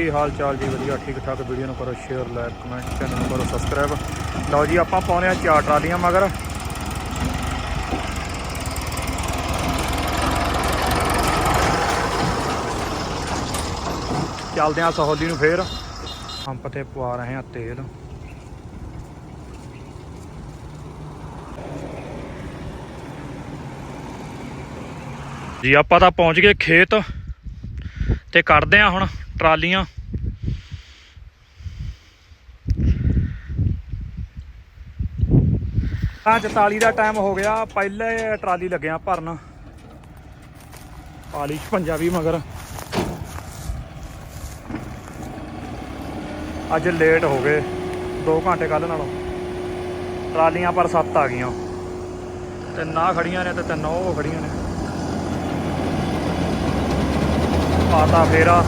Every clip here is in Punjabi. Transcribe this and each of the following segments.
ਕੀ ਹਾਲ ਚਾਲ ਜੀ? ਵਧੀਆ, ਠੀਕ ਠਾਕ। ਵੀਡੀਓ ਨੂੰ ਕਰੋ ਸ਼ੇਅਰ ਲਾਈਕ ਕਮੈਂਟ ਚੈਨਲ ਨੂੰ ਕਰੋ ਸਬਸਕ੍ਰਾਈਬ ਲਓ ਜੀ, ਆਪਾਂ ਪਾਉਣੇ ਆ ਚਾਰ ਟਰਾਲੀਆਂ ਮਗਰ। ਚੱਲਦੇ ਆ ਸਹੌਲੀ ਨੂੰ ਫੇਰ। ਪੰਪ ਤੇ ਪਵਾ ਰਹੇ ਆ ਤੇਲ। ਜੀ, ਆਪਾਂ ਤਾਂ ਪਹੁੰਚ ਗਏ ਖੇਤ ਤੇ ਕੱਢਦੇ ਆ ਹੁਣ। ਟਰਾਲੀਆਂ। ਤਾਂ 44 ਦਾ ਟਾਈਮ ਹੋ ਗਿਆ, ਪਹਿਲੇ ਟਰਾਲੀ ਲੱਗਿਆ ਭਰਨ। ਪਾਲੀ ਪੰਜਾਬੀ ਮਗਰ। ਅੱਜ ਲੇਟ ਹੋ ਗਏ 2 ਘੰਟੇ ਕੱਲ ਨਾਲੋਂ। ਟਰਾਲੀਆਂ ਪਰ 7 ਆ ਗਈਆਂ। ਤਿੰਨ ਆ ਖੜੀਆਂ ਨੇ ਤੇ ਤਿੰਨ ਉਹ ਖੜੀਆਂ ਨੇ। ਪਾਤਾ ਫੇਰਾ।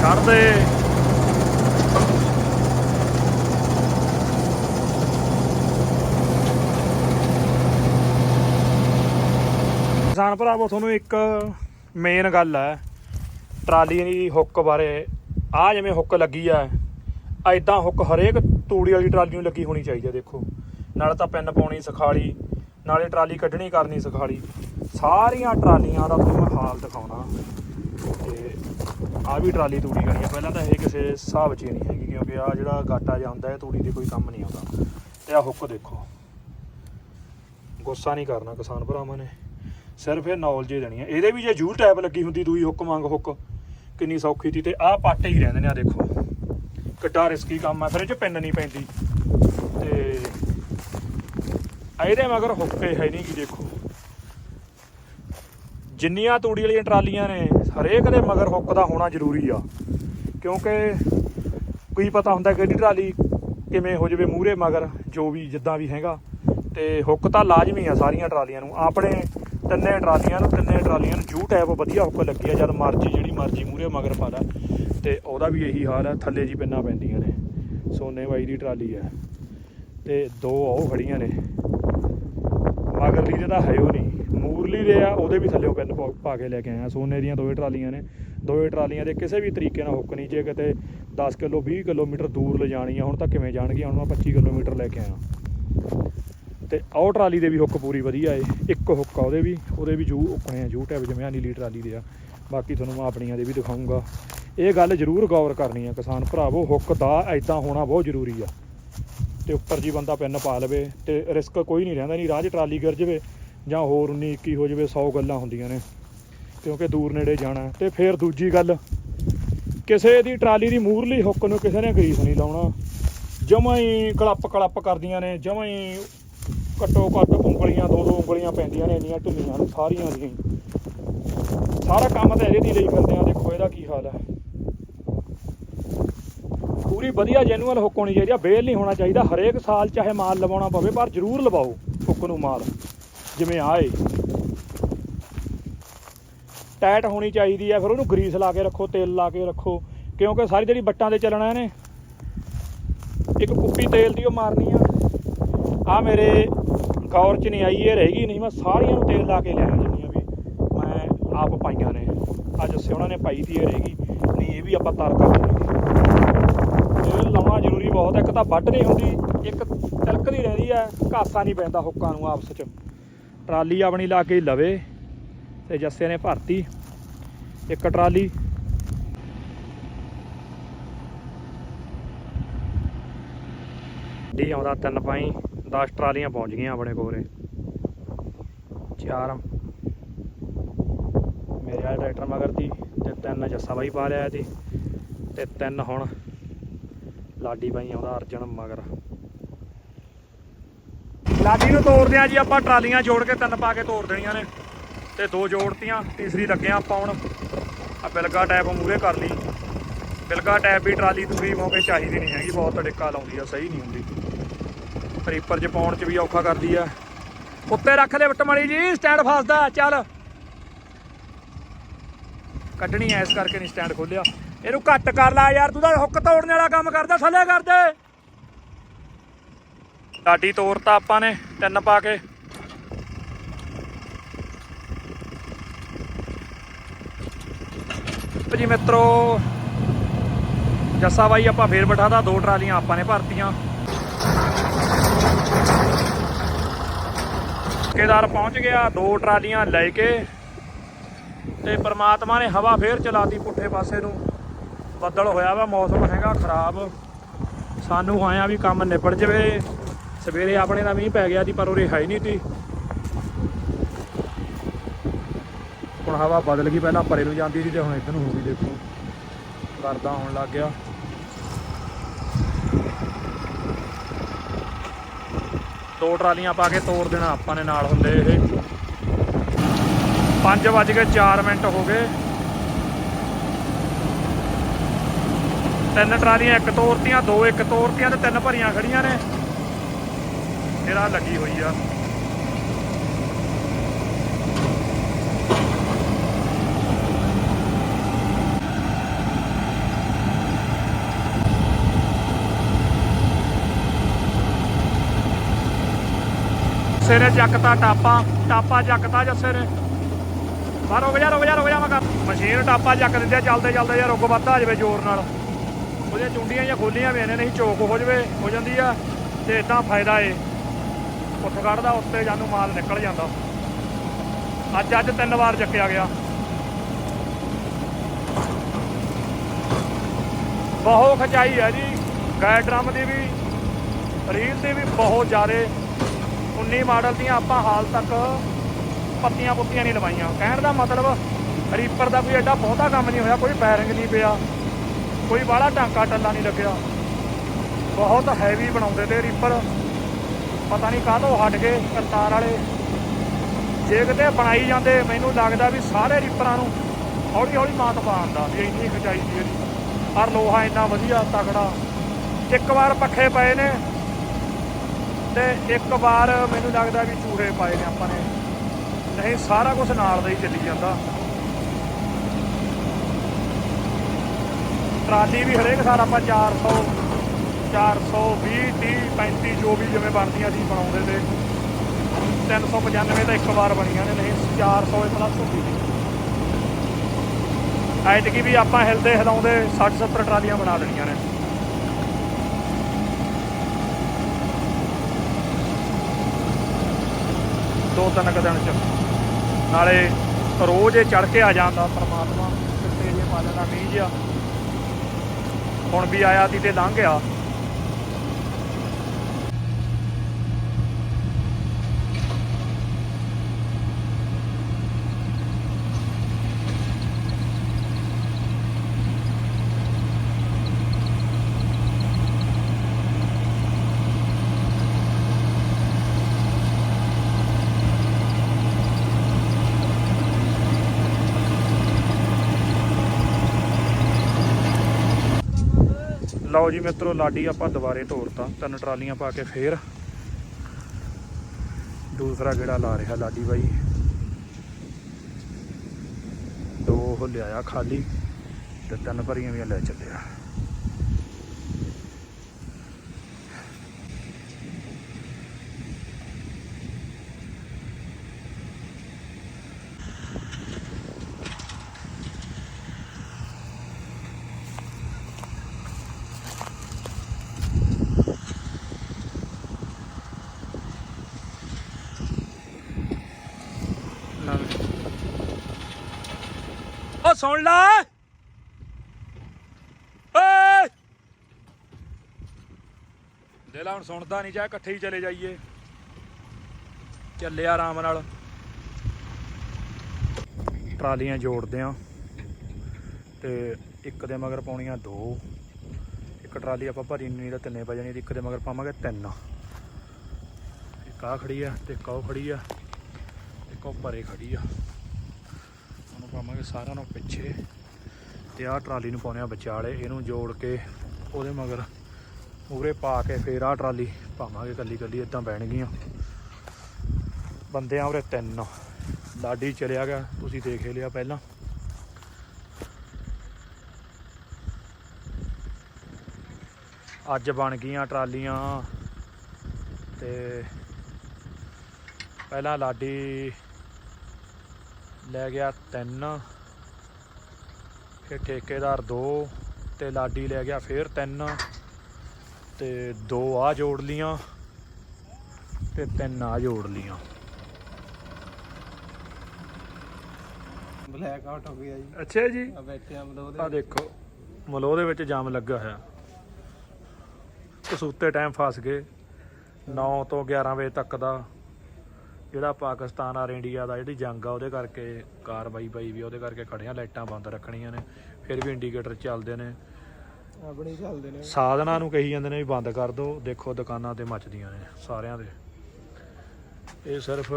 ਛੱਡ ਦੇ ਕਿਸਾਨ ਭਰਾਵੋ ਤੁਹਾਨੂੰ ਇੱਕ ਮੇਨ ਗੱਲ ਹੈ। ਟਰਾਲੀ ਦੀ ਹੁੱਕ ਬਾਰੇ। ਆ ਜਿਵੇਂ ਹੁੱਕ ਲੱਗੀ ਆ ਐਦਾਂ ਹੁੱਕ ਹਰੇਕ ਤੂੜੀ ਵਾਲੀ ਟਰਾਲੀ ਨੂੰ ਲੱਗੀ ਹੋਣੀ ਚਾਹੀਦੀ ਹੈ ਦੇਖੋ। ਨਾਲੇ ਤਾਂ ਪੈਨ ਪਾਉਣੀ, ਸਿਖਾਲੀ। ਨਾਲੇ ਟਰਾਲੀ ਕੱਢਣੀ, ਕਰਨੀ, ਸਿਖਾਲੀ। ਸਾਰੀਆਂ ਟਰਾਲੀਆਂ ਦਾ ਤੁਹਾਨੂੰ ਹਾਲ ਦਿਖਾਉਣਾ। ਤੇ ਆ ਵੀ ਟਰਾਲੀ ਤੂੜੀ ਕਰਨੀ ਆ। ਪਹਿਲਾਂ ਤਾਂ ਇਹ ਕਿਸੇ ਹਿਸਾਬ 'ਚ ਹੀ ਨਹੀਂ ਹੈਗੀ, ਕਿਉਂਕਿ ਆ ਜਿਹੜਾ ਗਾਟਾ ਜਿਹਾ ਹੁੰਦਾ, ਇਹ ਤੂੜੀ ਦੇ ਕੋਈ ਕੰਮ ਨਹੀਂ ਆਉਂਦਾ। ਤੇ ਆ ਹੁੱਕ ਦੇਖੋ। ਗੁੱਸਾ ਨਹੀਂ ਕਰਨਾ ਕਿਸਾਨ ਭਰਾਵਾਂ ਨੇ। ਸਿਰਫ ਇਹ ਨੌਲੇਜ ਹੀ ਦੇਣੀ ਹੈ ਇਹਦੇ ਵੀ ਜੇ ਜੂਲ ਟੈਪ ਲੱਗੀ ਹੁੰਦੀ ਦੂਈ ਹੁੱਕ ਮੰਗ ਹੁੱਕ। ਕਿੰਨੀ ਸੌਖੀ ਸੀ ਤੇ ਆਹ ਪਾਟੇ ਹੀ ਰਹਿੰਦੇ ਨੇ ਆ ਦੇਖੋ। ਕਿੱਡਾ ਰਿਸਕੀ ਕੰਮ ਆ। ਫਿਰ ਇਹ 'ਚ ਪਿੰਨ ਨਹੀਂ ਪੈਂਦੀ। ਤੇ ਇਹਦੇ ਮਗਰ ਹੁੱਕੇ ਹੈ ਨਹੀਂ ਕੀ ਦੇਖੋ। ਜਿੰਨੀਆਂ ਤੂੜੀ ਵਾਲੀਆਂ ਟਰਾਲੀਆਂ ਨੇ ਹਰੇਕ ਦੇ ਮਗਰ ਹੁੱਕ ਦਾ ਹੋਣਾ ਜ਼ਰੂਰੀ ਆ। ਕਿਉਂਕਿ ਕੋਈ ਪਤਾ ਹੁੰਦਾ ਕਿਹੜੀ ਟਰਾਲੀ ਕਿਵੇਂ ਹੋ ਜਾਵੇ ਮੂਹਰੇ ਮਗਰ, ਜੋ ਵੀ ਜਿੱਦਾਂ ਵੀ ਹੈਗਾ। ਤੇ ਹੁੱਕ ਤਾਂ ਲਾਜ਼ਮੀ ਆ ਸਾਰੀਆਂ ਟਰਾਲੀਆਂ ਨੂੰ। ਆਪਣੇ ਤਿੰਨੇ ਟਰਾਲੀਆਂ ਨੂੰ, ਤਿੰਨੇ ਟਰਾਲੀਆਂ ਨੂੰ ਜੂ ਟੈਪ ਵਧੀਆ ਹੁੱਕ ਲੱਗੀ ਆ, ਜਦ ਮਰਜ਼ੀ, ਜਿਹੜੀ ਮਰਜ਼ੀ ਮੂਹਰੇ ਮਗਰ ਪਾ ਲੈ। ਤੇ ਉਹਦਾ ਵੀ ਇਹੀ ਹਾਲ ਆ, ਥੱਲੇ ਜੀ ਪਿੰਨਾਂ ਪੈਂਦੀਆਂ ਨੇ। ਸੋਨੇ ਬਾਈ ਦੀ ਟਰਾਲੀ ਆ। ਤੇ ਦੋ ਉਹ ਖੜੀਆਂ ਨੇ। ਮਗਰਲੀ ਦੇ ਤਾਂ ਹੈ ਉਹ ਨਹੀਂ। ਮੂਰਲੀ ਦੇ ਆ, ਉਹਦੇ ਵੀ ਥੱਲੇੋਂ ਪੈਨ ਪਾ- ਪਾ ਕੇ ਲੈ ਕੇ ਆਇਆ ਸੋਨੇ ਦੀਆਂ ਦੋਵੇਂ ਟਰਾਲੀਆਂ ਨੇ। ਦੋਵੇਂ ਟਰਾਲੀਆਂ ਦੇ ਕਿਸੇ ਵੀ ਤਰੀਕੇ ਨਾਲ ਹੁੱਕ ਨਹੀਂ। ਜੇ ਕਿਤੇ 10 ਕਿਲੋ 20 ਕਿਲੋਮੀਟਰ ਦੂਰ ਲਿਜਾਣੀ ਆ ਹੁਣ ਤਾਂ ਕਿਵੇਂ ਜਾਣਗੀਆਂ? ਹੁਣ ਮੈਂ 25 ਕਿਲੋਮੀਟਰ ਲੈ ਕੇ ਆਇਆ ਤੇ ਉਹ ਟਰਾਲੀ ਦੇ ਵੀ ਹੁੱਕ ਪੂਰੀ ਵਧੀਆ ਏ। ਇੱਕ ਹੁੱਕ ਆ ਉਹਦੇ ਵੀ। ਉਹਦੇ ਵੀ ਜੂ ਉੱਕਣੇ ਆ, ਜੂ ਟੈਬ ਜਿਵੇਂ ਆ ਨੀਲੀ ਟਰਾਲੀ ਦੇ ਆ। ਬਾਕੀ ਤੁਹਾਨੂੰ ਮੈਂ ਆਪਣੀਆਂ ਦੇ ਵੀ ਦਿਖਾਉਂਗਾ ਇਹ ਗੱਲ ਜ਼ਰੂਰ ਗੌਰ ਕਰਨੀ ਆ ਕਿਸਾਨ ਭਰਾਵੋ, ਹੁੱਕ ਦਾ ਐਦਾਂ ਹੋਣਾ ਬਹੁਤ ਜ਼ਰੂਰੀ ਆ। ਤੇ ਉੱਪਰ ਜੀ ਬੰਦਾ ਪੈਨ ਪਾ ਲਵੇ ਤੇ ਰਿਸਕ ਕੋਈ ਨਹੀਂ ਰਹਿੰਦਾ, ਨਹੀਂ ਰਾਹ 'ਚ ਟਰਾਲੀ ਗਿਰ ਜਾਵੇ। ਜਾਂ ਹੋਰ 19 21 ਹੋ ਜਾਵੇ 100 ਗੱਲਾਂ ਹੁੰਦੀਆਂ ਨੇ, ਕਿਉਂਕਿ ਦੂਰ ਨੇੜੇ ਜਾਣਾ ਤੇ ਫਿਰ ਦੂਜੀ ਗੱਲ, ਕਿਸੇ ਦੀ ਟਰਾਲੀ ਦੀ ਮੂਰਲੀ ਹੁੱਕ ਨੂੰ ਕਿਸੇ ਨੇ ਗਰੀਸ ਨਹੀਂ ਲਾਉਣਾ। ਜਮਾਂ ਹੀ ਕਲੱਪ ਕਲੱਪ ਕਰਦੀਆਂ ਨੇ, ਜਮਾਂ ਹੀ ਘੱਟੋ ਘੱਟ ਉਂਗਲੀਆਂ, ਦੋ ਦੋ ਉਂਗਲੀਆਂ ਪੈਂਦੀਆਂ ਨੇ, ਇੰਨੀਆਂ ਢੁੱਲੀਆਂ ਨੇ, ਸਾਰੀਆਂ ਦੀਆਂ ਸਾਰਾ ਕੰਮ ਤਾਂ ਇਹਦੇ ਦੀ ਲਈ ਫਿਰਦੇ ਆ, ਦੇਖੋ ਇਹਦਾ ਕੀ ਹਾਲ ਹੈ। ਪੂਰੀ ਵਧੀਆ ਜੈਨੂਅਲ ਹੁੱਕ ਹੋਣੀ ਚਾਹੀਦੀ ਆ, ਬੇਲ ਨਹੀਂ ਹੋਣਾ ਚਾਹੀਦਾ, ਹਰੇਕ ਸਾਲ ਚਾਹੇ ਮਾਲ ਲਵਾਉਣਾ ਪਵੇ, ਪਰ ਜ਼ਰੂਰ ਲਵਾਓ ਹੁੱਕ ਨੂੰ ਮਾਲ। ਜਿਵੇਂ ਆਏ ਟਾਈਟ ਹੋਣੀ ਚਾਹੀਦੀ ਹੈ ਫਿਰ ਉਹਨੂੰ ਗਰੀਸ ਲਾ ਕੇ ਰੱਖੋ, ਤੇਲ ਲਾ ਕੇ ਰੱਖੋ, ਕਿਉਂਕਿ ਸਾਰੀ ਜਿਹੜੀ ਬੱਟਾਂ ਤੇ ਚੱਲਣਾ ਇਹਨੇ, ਇੱਕ ਕੁੱਪੀ ਤੇਲ ਦੀ ਉਹ ਮਾਰਨੀ ਆ। ਆ ਮੇਰੇ ਗੌਰ ਚ ਨਹੀਂ ਆਈ, ਇਹ ਰਹੇਗੀ ਨਹੀਂ, ਮੈਂ ਸਾਰੀਆਂ ਨੂੰ ਤੇਲ ਲਾ ਕੇ ਲਿਆਇਆ ਜਿੰਨੀਆਂ ਵੀ ਮੈਂ ਆਪ ਪਾਈਆਂ ਨੇ। ਅੱਜ ਸੇ ਉਹਨਾਂ ਨੇ ਪਾਈ ਦੀ ਇਹ ਰਹੇਗੀ, ਨਹੀਂ, ਇਹ ਵੀ ਆਪਾਂ ਤਾਰ ਕਰ ਦੇਣੀ ਲਾਉਣਾ ਜ਼ਰੂਰੀ ਬਹੁਤ ਹੈ ਇੱਕ ਤਾਂ ਵੱਢ ਨਹੀਂ ਹੁੰਦੀ, ਇੱਕ ਤਿਲਕਦੀ ਰਹਿੰਦੀ ਹੈ ਘਾਸਾ ਨਹੀਂ ਪੈਂਦਾ ਹੁੱਕਾਂ ਨੂੰ ਆਪਸ ਚ। ਟਰਾਲੀ ਆਪਣੀ ਲਾ ਕੇ ਲਵੇ ਤੇ ਜੱਸੇ ਨੇ ਭਰਤੀ ਇੱਕ ਟਰਾਲੀ। ਡੀ ਆਉਂਦਾ ਤਿੰਨ ਪਾਈ 10 ਟਰਾਲੀਆਂ ਪਹੁੰਚ ਗਈਆਂ ਆਪਣੇ ਕੋਲੇ ਚਾਰ। ਮੇਰੇ ਵਾਲੇ ਟਰੈਕਟਰ ਮਗਰ ਤੀ ਤੇ ਤਿੰਨ ਜੱਸਾ ਬਾਈ ਪਾ ਲਿਆ ਤੀ ਤੇ ਤਿੰਨ ਹੁਣ ਲਾਡੀ ਬਾਈ ਆਉਂਦਾ ਅਰਜਨ ਮਗਰ। ਲਾਡੀ ਨੂੰ ਤੋੜਦੇ ਆ ਜੀ, ਆਪਾਂ ਟਰਾਲੀਆਂ ਜੋੜ ਕੇ ਤਿੰਨ ਪਾ ਕੇ ਤੋੜ ਦੇਣੀਆਂ ਨੇ। ਤੇ ਦੋ ਜੋੜਤੀਆਂ, ਤੀਸਰੀ ਲੱਗਿਆ ਪਾਉਣ ਆ ਬਿਲਗਾ ਟੈਪ ਮੂਰੇ ਕਰ ਲਈ। ਬਿਲਕਾ ਟੈਪ ਵੀ ਟਰਾਲੀ ਦੂਰੀ ਮੌਕੇ ਚਾਹੀਦੀ ਨਹੀਂ ਹੈਗੀ, ਬਹੁਤ ਡਿੱਕਾ ਲਾਉਂਦੀ ਆ, ਸਹੀ ਨਹੀਂ ਹੁੰਦੀ। ਰੀਪਰ ਚ ਪਾਉਣ ਚ ਵੀ ਔਖਾ ਕਰਦੀ ਆ। ਉੱਤੇ ਰੱਖ ਲੈ ਬੱਟ ਜੀ, ਸਟੈਂਡ ਫਸਦਾ, ਚੱਲ। ਕੱਢਣੀ ਐ, ਇਸ ਕਰਕੇ ਨਹੀਂ ਸਟੈਂਡ ਖੋਲਿਆ ਇਹਨੂੰ ਘੱਟ ਕਰ ਲਾ ਯਾਰ, ਤੂੰ ਤਾਂ ਹੁੱਕ ਤੋੜਨ ਵਾਲਾ ਕੰਮ ਕਰਦਾ, ਥੱਲੇ ਕਰਦੇ ਲਾਡੀ ਤੋੜਤਾ ਆਪਾਂ ਨੇ ਤਿੰਨ ਪਾ ਕੇ। ਜੀ ਮਿੱਤਰੋ, ਜੱਸਾ ਬਾਈ ਆਪਾਂ ਫੇਰ ਬਿਠਾਦਾ ਦੋ ਟਰਾਲੀਆਂ ਆਪਾਂ ਨੇ ਭਰਤੀਆਂ। ਠੇਕੇਦਾਰ ਪਹੁੰਚ ਗਿਆ, ਦੋ ਟਰਾਲੀਆਂ ਲੈ ਕੇ ਤੇ ਪ੍ਰਮਾਤਮਾ ਨੇ ਹਵਾ ਫੇਰ ਚਲਾਤੀ ਪੁੱਠੇ ਪਾਸੇ ਨੂੰ। ਬੱਦਲ ਹੋਇਆ ਵਾ, ਮੌਸਮ ਹੈਗਾ ਖਰਾਬ। ਸਾਨੂੰ ਆਇਆ ਵੀ ਕੰਮ ਨਿਬੜ ਜਵੇ। ਸਵੇਰੇ ਆਪਣੇ ਦਾ ਮੀਂਹ ਪੈ ਗਿਆ ਸੀ ਪਰ ਉਰੇ ਹੈ ਹੀ ਨਹੀਂ ਸੀ ਹੁਣ ਹਵਾ ਬਦਲ ਗਈ, ਪਹਿਲਾਂ ਪਰੇ ਨੂੰ ਜਾਂਦੀ ਸੀ ਤੇ ਹੁਣ ਇੱਧਰ ਨੂੰ ਹੋ ਗਈ, ਦੇਖੋ। ਕਰਦਾ ਆਉਣ ਲੱਗ ਗਿਆ। ਦੋ ਟਰਾਲੀਆਂ ਪਾ ਕੇ ਤੋੜ ਦੇਣਾ ਆਪਾਂ ਨੇ ਨਾਲ ਹੁੰਦੇ ਇਹ। 5 ਵੱਜ ਕੇ 4 ਮਿੰਟ ਹੋ ਗਏ। ਤਿੰਨ ਟਰਾਲੀਆਂ ਇੱਕ ਤੋੜਤੀਆਂ ਦੋ ਇੱਕ ਤੋੜਤੀਆਂ ਤੇ ਤਿੰਨ ਭਰੀਆਂ ਖੜੀਆਂ ਨੇ। ਤੇਰਾ ਲੱਗੀ ਹੋਈ ਆ। ਜੱਸੇ ਨੇ ਚੱਕਤਾ ਟਾਪਾ ਟਾਪਾ ਚੱਕਤਾ ਜੱਸੇ ਨੇ ਬਾਹਰ ਰੁਕ ਜਾ ਰੁਕ ਜਾ ਰੁਕ ਜਾ, ਮੈਂ ਕਰ ਮਸ਼ੀਨ ਟਾਪਾ ਚੱਕ ਦਿੰਦੇ ਆ, ਚੱਲਦੇ ਚੱਲਦੇ ਜਾਂ ਰੁਕ ਵੱਧਾ ਜਾਵੇ ਜ਼ੋਰ ਨਾਲ। ਉਹਦੀਆਂ ਚੁੰਡੀਆਂ ਜਾਂ ਖੋਲੀਆਂ ਵੀ ਨੇ ਨਹੀਂ ਚੋਕ ਹੋ ਜਾਵੇ, ਹੋ ਜਾਂਦੀ ਆ, ਤੇ ਇਦਾਂ ਫਾਇਦਾ ਏ। ਉੱਠ ਕੱਢਦਾ ਉੱਤੇ ਜਾਨੂੰ ਮਾਲ ਨਿਕਲ ਜਾਂਦਾ। ਅੱਜ ਅੱਜ ਤਿੰਨ ਵਾਰ ਚੱਕਿਆ ਗਿਆ। ਬਹੁਤ ਖਚਾਈ ਹੈ ਜੀ। ਗਾਇ ਡਰਮ ਦੀ ਵੀ, ਰੀਲ ਦੀ ਵੀ ਬਹੁਤ ਜ਼ਿਆਦਾ। 19 ਮਾਡਲ ਦੀਆਂ ਆਪਾਂ ਹਾਲ ਤੱਕ ਪੱਤੀਆਂ ਪੁੱਤੀਆਂ ਨਹੀਂ ਲਵਾਈਆਂ। ਕਹਿਣ ਦਾ ਮਤਲਬ ਰੀਪਰ ਦਾ ਕੋਈ ਐਡਾ ਬਹੁਤਾ ਕੰਮ ਨਹੀਂ ਹੋਇਆ, ਕੋਈ ਬੈਰਿੰਗ ਨਹੀਂ ਪਿਆ, ਕੋਈ ਬਾਹਲਾ ਟਾਂਕਾ ਟੱਲਾ ਨਹੀਂ ਲੱਗਿਆ। ਬਹੁਤ ਹੈਵੀ ਬਣਾਉਂਦੇ ਤੇ ਰੀਪਰ। ਪਤਾ ਨਹੀਂ ਕਾਹਤੋਂ ਹਟ ਗਏ ਕਰਤਾਰ ਵਾਲੇ। ਜੇ ਕਿਤੇ ਬਣਾਈ ਜਾਂਦੇ, ਮੈਨੂੰ ਲੱਗਦਾ ਵੀ ਸਾਰੇ ਰੀਪਰਾਂ ਨੂੰ ਹੌਲੀ ਹੌਲੀ ਮਾਤ ਪਾਉਂਦਾ ਵੀ ਇੰਨੀ ਖਚਾਈ ਸੀ ਇਹਦੀ ਪਰ ਲੋਹਾ ਇੰਨਾ ਵਧੀਆ, ਤਕੜਾ। ਇੱਕ ਵਾਰ ਪੱਖੇ ਪਏ ਨੇ ਤੇ ਇੱਕ ਵਾਰ ਮੈਨੂੰ ਲੱਗਦਾ ਵੀ ਚੂਹੇ ਪਾਏ ਨੇ ਆਪਾਂ ਨੇ। ਨਹੀਂ, ਸਾਰਾ ਕੁਝ ਨਾਲ ਦਾ ਹੀ ਚੱਲੀ ਜਾਂਦਾ। ਟਰਾਲੀ ਵੀ ਹਰੇਕ ਸਾਲ ਆਪਾਂ 400 420 30 35 ਜੋ ਵੀ ਜਿਵੇਂ ਬਣਦੀਆਂ ਸੀ ਬਣਾਉਂਦੇ ਤੇ 395 ਤਾਂ ਇੱਕ ਵਾਰ ਬਣੀਆਂ ਨੇ, ਨਹੀਂ 400 ਪਲੱਸ ਹੁੰਦੀ ਸੀ। ਕੀ ਵੀ ਆਪਾਂ ਹਿਲਦੇ ਹਿਲਾਉਂਦੇ 60 70 ਟਰਾਲੀਆਂ ਬਣਾ ਦੇਣੀਆਂ ਨੇ। ਦੋ ਤਿੰਨ ਕੁ ਦਿਨ ਚ। ਨਾਲੇ ਰੋਜ਼ ਇਹ ਚੜ ਕੇ ਆ ਜਾਂਦਾ ਪਰਮਾਤਮਾ ਕਿਤੇ ਜੇ ਪਾ ਲੈਣਾ ਮੀਂਹ ਜਿਹਾ। ਹੁਣ ਵੀ ਆਇਆ ਸੀ ਤੇ ਲੰਘ ਗਿਆ। ਲਓ ਜੀ ਮਿੱਤਰੋ, ਲਾਡੀ ਆਪਾਂ ਦੁਬਾਰੇ ਤੋੜਤਾ ਤਿੰਨ ਟਰਾਲੀਆਂ ਪਾ ਕੇ ਫੇਰ ਦੂਸਰਾ ਗੇੜਾ ਲਾ ਰਿਹਾ ਲਾਡੀ ਬਾਈ। ਦੋ ਉਹ ਲਿਆਇਆ ਖਾਲੀ ਤੇ ਤਿੰਨ ਭਰੀਆਂ ਵੀ ਲੈ ਚੱਲਿਆ। ਸੁਣ ਲੈ। ਓਏ ਦੇ ਲਾ, ਹੁਣ ਸੁਣਦਾ ਨਹੀਂ ਚਾਹੇ ਇਕੱਠੇ ਹੀ ਚਲੇ ਜਾਈਏ। ਚੱਲਿਆ ਆਰਾਮ ਨਾਲ। ਟਰਾਲੀਆਂ ਜੋੜਦੇ ਆ। ਤੇ ਇੱਕ ਦੇ ਮਗਰ ਪਾਉਣੀਆਂ ਦੋ। ਇੱਕ ਟਰਾਲੀ ਆਪਾਂ ਭਰੀ ਨਹੀਂ ਤਾਂ ਤਿੰਨੇ ਪੈ ਜਾਣੀ ਇੱਕ ਦੇ ਮਗਰ ਪਾਵਾਂਗੇ ਤਿੰਨ। ਇੱਕ ਆ ਖੜੀ ਆ, ਤੇ ਇੱਕ ਉਹ ਖੜੀ ਆ ਇੱਕ ਉਹ ਭਰੇ ਖੜੀ ਆ। ਪਾਵਾਂਗੇ ਸਾਰਿਆਂ ਨੂੰ ਪਿੱਛੇ। ਤੇ ਆਹ ਟਰਾਲੀ ਨੂੰ ਪਾਉਣੇ ਆ ਵਿਚਾਲੇ, ਇਹਨੂੰ ਜੋੜ ਕੇ ਉਹਦੇ ਮਗਰ ਮੂਰੇ ਪਾ ਕੇ ਫੇਰ ਆਹ ਟਰਾਲੀ ਪਾਵਾਂਗੇ ਕੱਲੀ ਕੱਲੀ ਇਦਾਂ ਬਹਿਣਗੀਆਂ। ਬੰਦੇ ਆ ਉਰੇ ਤਿੰਨ। ਲਾਡੀ ਚਲਿਆ ਗਿਆ, ਤੁਸੀਂ ਦੇਖ ਲਿਆ ਪਹਿਲਾਂ। ਅੱਜ ਬਣ ਗਈਆਂ ਟਰਾਲੀਆਂ। ਤੇ ਪਹਿਲਾਂ ਲਾਡੀ ਲੈ ਗਿਆ ਤਿੰਨ ਕਿ ਠੇਕੇਦਾਰ 2 ਤੇ ਲਾਡੀ ਲੈ ਗਿਆ ਫੇਰ 3 ਤੇ 2 ਆ ਜੋੜ ਲੀਆਂ ਤੇ 3 ਆ ਜੋੜ ਲੀਆਂ। ਬਲੈਕ ਆਊਟ ਹੋ ਗਿਆ ਜੀ। ਅੱਛਾ ਜੀ। ਆ ਬੈਠੇ ਆ ਮਲੋਹ ਆ ਦੇਖੋ ਮਲੋਹ ਦੇ ਵਿੱਚ ਜਾਮ ਲੱਗਾ ਹੋਇਆ। ਕਸੂਤੇ ਟਾਈਮ ਫਸ ਗਏ। 9 ਤੋਂ 11 ਵਜੇ ਤੱਕ ਦਾ ਜਿਹੜਾ ਪਾਕਿਸਤਾਨ ਔਰ ਇੰਡੀਆ ਦਾ ਜਿਹੜੀ ਜੰਗ ਆ ਉਹਦੇ ਕਰਕੇ ਕਾਰਵਾਈ ਪਈ ਵੀ ਉਹਦੇ ਕਰਕੇ ਖੜੀਆਂ ਲਾਈਟਾਂ ਬੰਦ ਰੱਖਣੀਆਂ ਨੇ ਫਿਰ ਵੀ ਇੰਡੀਕੇਟਰ ਚੱਲਦੇ ਨੇ। ਆਪਣੇ ਚੱਲਦੇ ਨੇ। ਸਾਧਨਾਂ ਨੂੰ ਕਹੀ ਜਾਂਦੇ ਨੇ ਵੀ ਬੰਦ ਕਰ ਦਿਓ ਦੇਖੋ ਦੁਕਾਨਾਂ ਤੇ ਮੱਚਦੀਆਂ ਨੇ ਸਾਰਿਆਂ ਦੇ। ਇਹ ਸਿਰਫ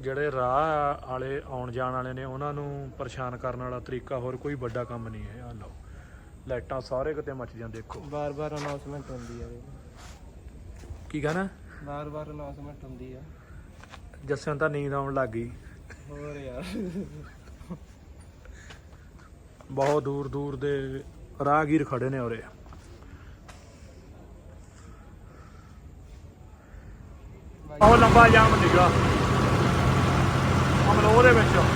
ਜਿਹੜੇ ਰਾਹ ਵਾਲੇ ਆਉਣ ਜਾਣ ਵਾਲੇ ਨੇ ਉਹਨਾਂ ਨੂੰ ਪਰੇਸ਼ਾਨ ਕਰਨ ਵਾਲਾ ਤਰੀਕਾ ਹੋਰ ਕੋਈ ਵੱਡਾ ਕੰਮ ਨਹੀਂ ਹੈ ਆ ਲਓ। ਲਾਈਟਾਂ ਸਾਰੇ ਕਿਤੇ ਮੱਚਦੀਆਂ ਦੇਖੋ। ਬਾਰ-ਬਾਰ ਅਨਾਉਂਸਮੈਂਟ ਹੁੰਦੀ ਆ। ਕੀ ਕਹਣਾ? ਬਾਰ-ਬਾਰ ਅਨਾਉਂਸਮੈਂਟ ਹੁੰਦੀ ਆ। ਜੱਸਿਆਂ ਨੂੰ ਤਾਂ ਨੀਂਦ ਆਉਣ ਲੱਗ ਗਈ। ਹੋਰ ਯਾਰ। ਬਹੁਤ ਦੂਰ ਦੂਰ ਦੇ ਰਾਹਗੀਰ ਖੜੇ ਨੇ ਉਰੇ। ਬਹੁਤ ਲੰਬਾ ਜਾਮ ਨਿਗਾ ਅਮਲੋਹ ਦੇ ਵਿੱਚ।